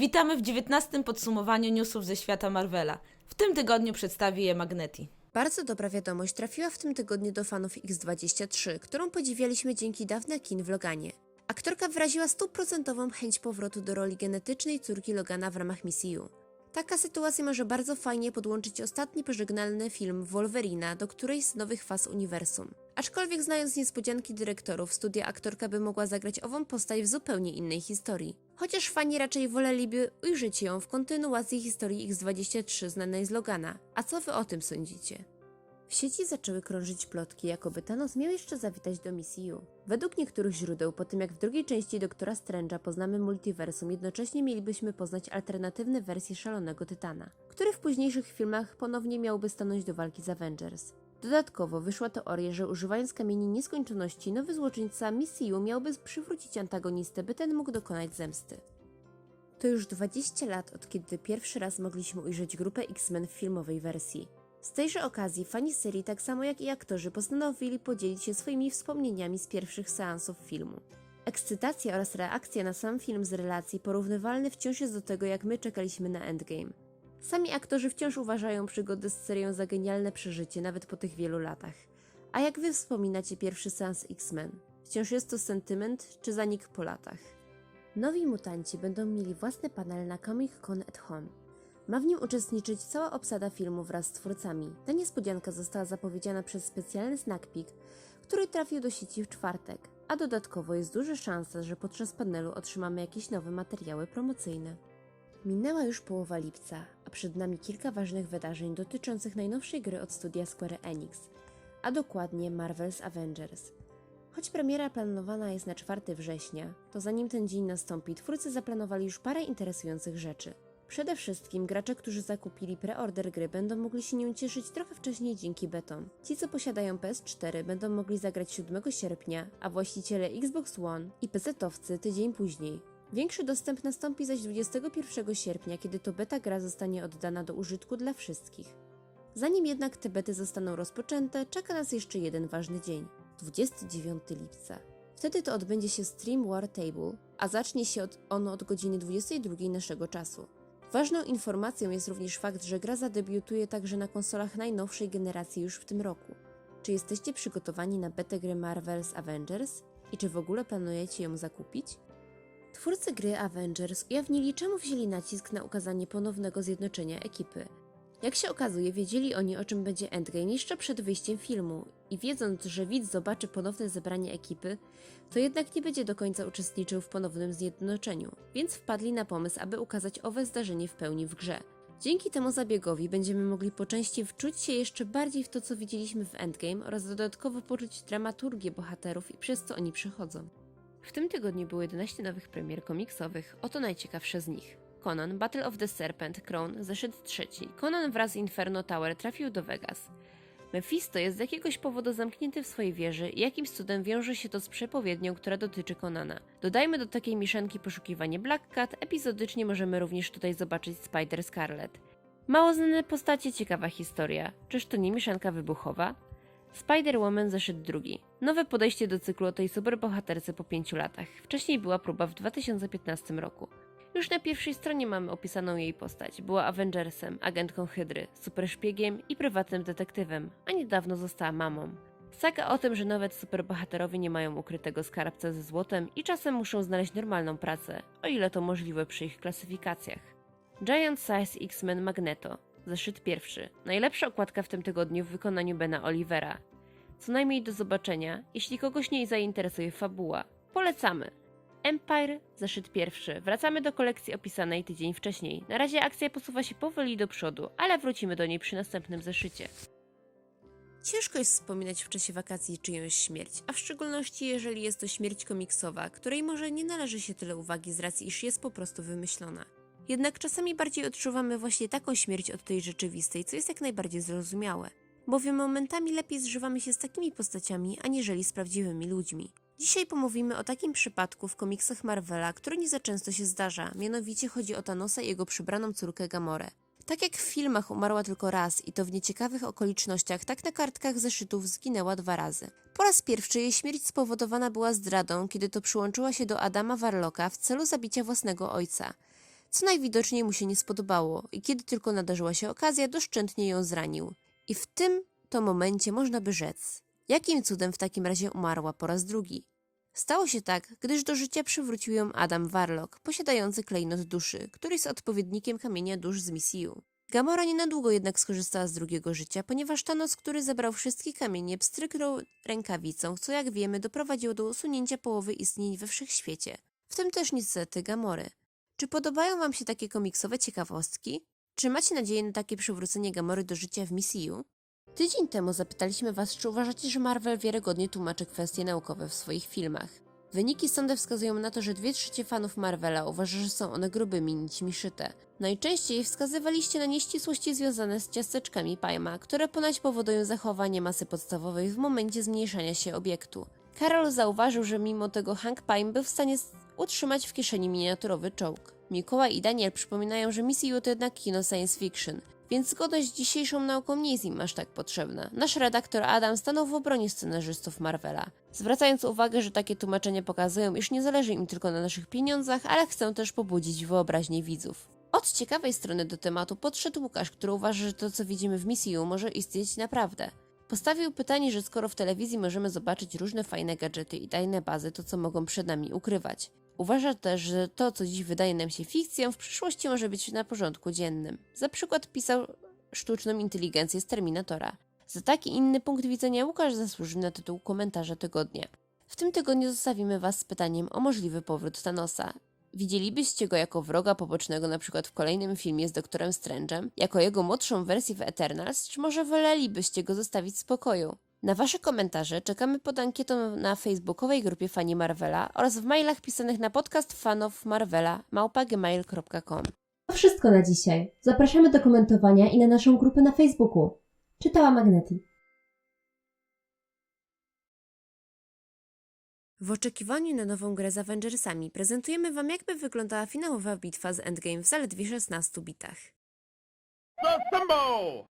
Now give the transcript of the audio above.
Witamy w 19. podsumowaniu newsów ze świata Marvela. W tym tygodniu przedstawi je Magneti. Bardzo dobra wiadomość trafiła w tym tygodniu do fanów X23, którą podziwialiśmy dzięki dawna kin w Loganie. Aktorka wyraziła stuprocentową chęć powrotu do roli genetycznej córki Logana w ramach misji U. Taka sytuacja może bardzo fajnie podłączyć ostatni pożegnalny film Wolverina do którejś z nowych faz uniwersum. Aczkolwiek znając niespodzianki dyrektorów, studia aktorka by mogła zagrać ową postać w zupełnie innej historii. Chociaż fani raczej woleliby ujrzeć ją w kontynuacji historii X23 znanej z Logana. A co wy o tym sądzicie? W sieci zaczęły krążyć plotki, jakoby Thanos miał jeszcze zawitać do misji U. Według niektórych źródeł, po tym jak w drugiej części Doktora Strange'a poznamy multiversum, jednocześnie mielibyśmy poznać alternatywne wersje Szalonego Tytana, który w późniejszych filmach ponownie miałby stanąć do walki z Avengers. Dodatkowo wyszła teoria, że używając kamieni nieskończoności, nowy złoczyńca misji U miałby przywrócić antagonistę, by ten mógł dokonać zemsty. To już 20 lat od kiedy pierwszy raz mogliśmy ujrzeć grupę X-Men w filmowej wersji. Z tejże okazji fani serii, tak samo jak i aktorzy, postanowili podzielić się swoimi wspomnieniami z pierwszych seansów filmu. Ekscytacja oraz reakcja na sam film z relacji porównywalny wciąż jest do tego, jak my czekaliśmy na Endgame. Sami aktorzy wciąż uważają przygody z serią za genialne przeżycie, nawet po tych wielu latach. A jak wy wspominacie pierwszy seans X-Men? Wciąż jest to sentyment, czy zanik po latach? Nowi mutanci będą mieli własny panel na Comic Con at Home. Ma w nim uczestniczyć cała obsada filmu wraz z twórcami. Ta niespodzianka została zapowiedziana przez specjalny snack peek, który trafił do sieci w czwartek, a dodatkowo jest duża szansa, że podczas panelu otrzymamy jakieś nowe materiały promocyjne. Minęła już połowa lipca, przed nami kilka ważnych wydarzeń dotyczących najnowszej gry od studia Square Enix, a dokładnie Marvel's Avengers. Choć premiera planowana jest na 4 września, to zanim ten dzień nastąpi, twórcy zaplanowali już parę interesujących rzeczy. Przede wszystkim gracze, którzy zakupili preorder gry, będą mogli się nią cieszyć trochę wcześniej dzięki betom. Ci, co posiadają PS4, będą mogli zagrać 7 sierpnia, a właściciele Xbox One i PC-towcy tydzień później. Większy dostęp nastąpi zaś 21 sierpnia, kiedy to beta gra zostanie oddana do użytku dla wszystkich. Zanim jednak te bety zostaną rozpoczęte, czeka nas jeszcze jeden ważny dzień 29 lipca. Wtedy to odbędzie się Stream War Table, a zacznie się od, ono od godziny 22 naszego czasu. Ważną informacją jest również fakt, że gra zadebiutuje także na konsolach najnowszej generacji już w tym roku. Czy jesteście przygotowani na betę gry Marvel's Avengers i czy w ogóle planujecie ją zakupić? Twórcy gry Avengers ujawnili, czemu wzięli nacisk na ukazanie ponownego zjednoczenia ekipy. Jak się okazuje, wiedzieli oni o czym będzie Endgame jeszcze przed wyjściem filmu i wiedząc, że widz zobaczy ponowne zebranie ekipy, to jednak nie będzie do końca uczestniczył w ponownym zjednoczeniu, więc wpadli na pomysł, aby ukazać owe zdarzenie w pełni w grze. Dzięki temu zabiegowi będziemy mogli po części wczuć się jeszcze bardziej w to, co widzieliśmy w Endgame oraz dodatkowo poczuć dramaturgię bohaterów i przez co oni przechodzą. W tym tygodniu było 11 nowych premier komiksowych, oto najciekawsze z nich. Conan Battle of the Serpent Crown zeszyt trzeci. Conan wraz z Inferno Tower trafił do Vegas. Mephisto jest z jakiegoś powodu zamknięty w swojej wieży i jakimś cudem wiąże się to z przepowiednią, która dotyczy Conana. Dodajmy do takiej mieszanki poszukiwanie Black Cat, epizodycznie możemy również tutaj zobaczyć Spider Scarlet. Mało znane postacie, ciekawa historia. Czyż to nie mieszanka wybuchowa? Spider-Woman zeszyt drugi. Nowe podejście do cyklu o tej superbohaterce po pięciu latach. Wcześniej była próba w 2015 roku. Już na pierwszej stronie mamy opisaną jej postać. Była Avengersem, agentką Hydry, superszpiegiem i prywatnym detektywem, a niedawno została mamą. Saga o tym, że nawet superbohaterowie nie mają ukrytego skarbca ze złotem i czasem muszą znaleźć normalną pracę, o ile to możliwe przy ich klasyfikacjach. Giant Size X-Men Magneto, zeszyt pierwszy. Najlepsza okładka w tym tygodniu w wykonaniu Bena Olivera. Co najmniej do zobaczenia, jeśli kogoś nie zainteresuje fabuła. Polecamy! Empire, zeszyt pierwszy. Wracamy do kolekcji opisanej tydzień wcześniej. Na razie akcja posuwa się powoli do przodu, ale wrócimy do niej przy następnym zeszycie. Ciężko jest wspominać w czasie wakacji czyjąś śmierć, a w szczególności jeżeli jest to śmierć komiksowa, której może nie należy się tyle uwagi z racji, iż jest po prostu wymyślona. Jednak czasami bardziej odczuwamy właśnie taką śmierć od tej rzeczywistej, co jest jak najbardziej zrozumiałe. Bowiem momentami lepiej zżywamy się z takimi postaciami, aniżeli z prawdziwymi ludźmi. Dzisiaj pomówimy o takim przypadku w komiksach Marvela, który nie za często się zdarza, mianowicie chodzi o Thanosa i jego przybraną córkę Gamorę. Tak jak w filmach umarła tylko raz i to w nieciekawych okolicznościach, tak na kartkach zeszytów zginęła dwa razy. Po raz pierwszy jej śmierć spowodowana była zdradą, kiedy to przyłączyła się do Adama Warlocka w celu zabicia własnego ojca. Co najwidoczniej mu się nie spodobało i kiedy tylko nadarzyła się okazja, doszczętnie ją zranił. I w tym to momencie można by rzec, jakim cudem w takim razie umarła po raz drugi. Stało się tak, gdyż do życia przywrócił ją Adam Warlock, posiadający klejnot duszy, który jest odpowiednikiem kamienia dusz z Misiu. Gamora nie na długo jednak skorzystała z drugiego życia, ponieważ Thanos, który zebrał wszystkie kamienie, pstryknął rękawicą, co jak wiemy doprowadziło do usunięcia połowy istnień we wszechświecie, w tym też niestety Gamory. Czy podobają Wam się takie komiksowe ciekawostki? Czy macie nadzieję na takie przywrócenie Gamory do życia w MCU? Tydzień temu zapytaliśmy Was, czy uważacie, że Marvel wiarygodnie tłumaczy kwestie naukowe w swoich filmach. Wyniki sądy wskazują na to, że dwie trzecie fanów Marvela uważa, że są one grubymi nićmi szyte. Najczęściej wskazywaliście na nieścisłości związane z ciasteczkami Pajma, które ponoć powodują zachowanie masy podstawowej w momencie zmniejszania się obiektu. Karol zauważył, że mimo tego Hank Pym był w stanie utrzymać w kieszeni miniaturowy czołg. Mikołaj i Daniel przypominają, że MCU to jednak kino science fiction, więc zgodność z dzisiejszą nauką nie jest im aż tak potrzebna. Nasz redaktor Adam stanął w obronie scenarzystów Marvela, zwracając uwagę, że takie tłumaczenia pokazują, iż nie zależy im tylko na naszych pieniądzach, ale chcą też pobudzić wyobraźnię widzów. Od ciekawej strony do tematu podszedł Łukasz, który uważa, że to, co widzimy w MCU, może istnieć naprawdę. Postawił pytanie, że skoro w telewizji możemy zobaczyć różne fajne gadżety i tajne bazy, to co mogą przed nami ukrywać. Uważa też, że to, co dziś wydaje nam się fikcją, w przyszłości może być na porządku dziennym. Za przykład pisał sztuczną inteligencję z Terminatora. Za taki inny punkt widzenia Łukasz zasłużył na tytuł komentarza tygodnia. W tym tygodniu zostawimy Was z pytaniem o możliwy powrót Thanosa. Widzielibyście go jako wroga pobocznego na przykład w kolejnym filmie z Doktorem Strange'em, jako jego młodszą wersję w Eternals, czy może wolelibyście go zostawić w spokoju? Na Wasze komentarze czekamy pod ankietą na facebookowej grupie Fani Marvela oraz w mailach pisanych na podcast fanów Marvela małpa.gmail.com. To wszystko na dzisiaj. Zapraszamy do komentowania i na naszą grupę na Facebooku. Czytała Magneti. W oczekiwaniu na nową grę z Avengersami prezentujemy Wam jakby wyglądała finałowa bitwa z Endgame w zaledwie 16 bitach. Assemble!